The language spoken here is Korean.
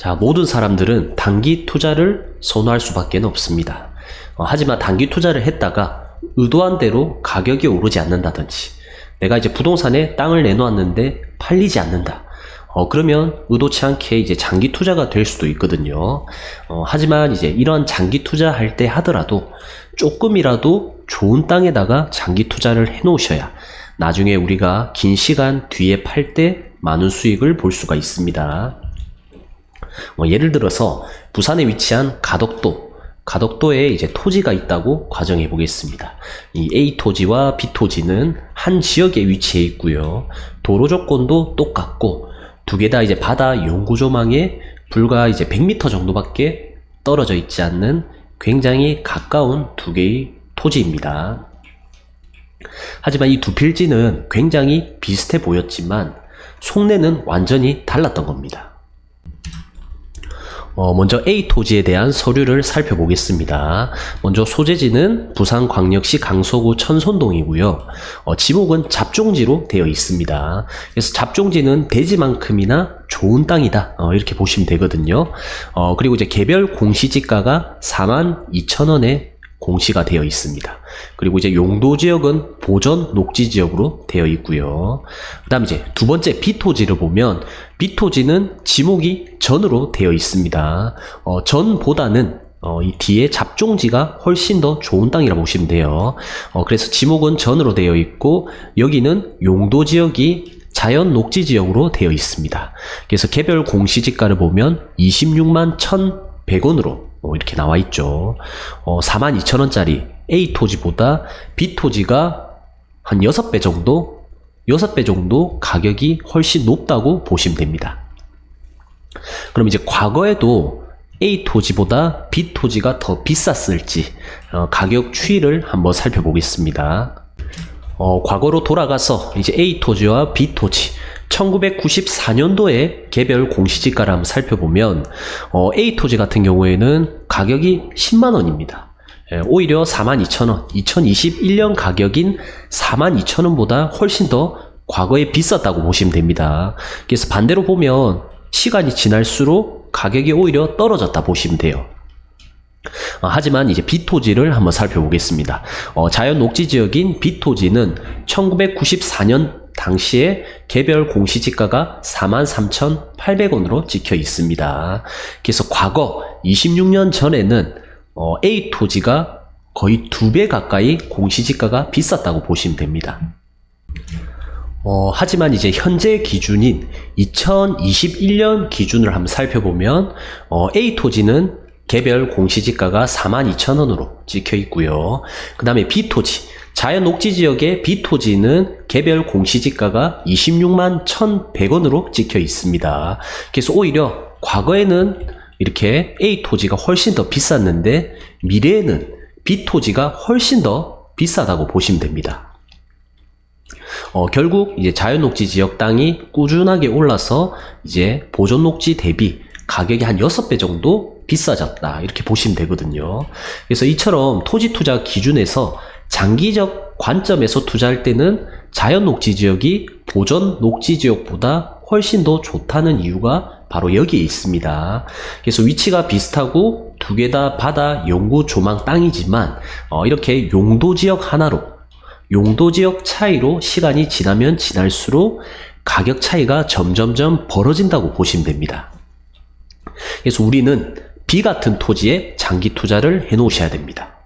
자, 모든 사람들은 단기 투자를 선호할 수밖에 없습니다. 어, 하지만 단기 투자를 했다가 의도한 대로 가격이 오르지 않는다든지, 내가 이제 부동산에 땅을 내놓았는데 팔리지 않는다. 어, 그러면 의도치 않게 이제 장기 투자가 될 수도 있거든요. 어, 하지만 이제 이런 장기 투자할 때 하더라도 조금이라도 좋은 땅에다가 장기 투자를 해 놓으셔야 나중에 우리가 긴 시간 뒤에 팔 때 많은 수익을 볼 수가 있습니다. 어, 예를 들어서 부산에 위치한 가덕도, 가덕도에 이제 토지가 있다고 가정해 보겠습니다. 이 A 토지와 B 토지는 한 지역에 위치해 있고요. 도로 조건도 똑같고 두 개 다 이제 바다 용구조망에 불과 이제 100m 정도밖에 떨어져 있지 않는 굉장히 가까운 두 개의 토지입니다. 하지만 이 두 필지는 굉장히 비슷해 보였지만 속내는 완전히 달랐던 겁니다. 어, 먼저 A 토지에 대한 서류를 살펴보겠습니다. 먼저 소재지는 부산광역시 강서구 천손동이고요. 어, 지목은 잡종지로 되어 있습니다. 그래서 잡종지는 대지만큼이나 좋은 땅이다. 어, 이렇게 보시면 되거든요. 어, 그리고 이제 개별 공시지가가 42,000원에 공시가 되어 있습니다. 그리고 이제 용도 지역은 보전 녹지 지역으로 되어 있고요. 그다음 이제 두 번째 B 토지를 보면 B 토지는 지목이 전으로 되어 있습니다. 어, 전보다는 어, 이 뒤에 잡종지가 훨씬 더 좋은 땅이라 보시면 돼요. 어, 그래서 지목은 전으로 되어 있고 여기는 용도 지역이 자연 녹지 지역으로 되어 있습니다. 그래서 개별 공시지가를 보면 26만 1,100원으로 어, 이렇게 나와 있죠. 어, 42,000원짜리 A 토지보다 B 토지가 한 6배 정도, 6배 정도 가격이 훨씬 높다고 보시면 됩니다. 그럼 이제 과거에도 A 토지보다 B 토지가 더 비쌌을지 어, 가격 추이를 한번 살펴보겠습니다. 어, 과거로 돌아가서 이제 A 토지와 B 토지 1994년도에 개별 공시지가를 한번 살펴보면 어, A 토지 같은 경우에는 가격이 10만 원입니다. 예, 오히려 42,000원, 2021년 가격인 42,000원보다 훨씬 더 과거에 비쌌다고 보시면 됩니다. 그래서 반대로 보면 시간이 지날수록 가격이 오히려 떨어졌다 보시면 돼요. 어, 하지만 이제 B토지를 한번 살펴보겠습니다. 어, 자연 녹지 지역인 B토지는 1994년 당시에 개별 공시지가가 43,800원으로 찍혀 있습니다. 그래서 과거 26년 전에는 어, A 토지가 거의 두 배 가까이 공시지가가 비쌌다고 보시면 됩니다. 어, 하지만 이제 현재 기준인 2021년 기준을 한번 살펴보면 어, A 토지는 개별 공시지가가 42,000원으로 찍혀 있고요. 그 다음에 B 토지, 자연 녹지 지역의 B 토지는 개별 공시지가가 26만 1,100원으로 찍혀 있습니다. 그래서 오히려 과거에는 이렇게 A 토지가 훨씬 더 비쌌는데 미래에는 B 토지가 훨씬 더 비싸다고 보시면 됩니다. 어, 결국 이제 자연 녹지 지역 땅이 꾸준하게 올라서 이제 보존 녹지 대비 가격이 한 6배 정도 비싸졌다. 이렇게 보시면 되거든요. 그래서 이처럼 토지 투자 기준에서 장기적 관점에서 투자할 때는 자연 녹지 지역이 보존 녹지 지역보다 훨씬 더 좋다는 이유가 바로 여기에 있습니다. 그래서 위치가 비슷하고 두 개 다 바다 영구 조망 땅이지만 어, 이렇게 용도 지역 하나로 용도 지역 차이로 시간이 지나면 지날수록 가격 차이가 점점점 벌어진다고 보시면 됩니다. 그래서 우리는 B 같은 토지에 장기 투자를 해 놓으셔야 됩니다.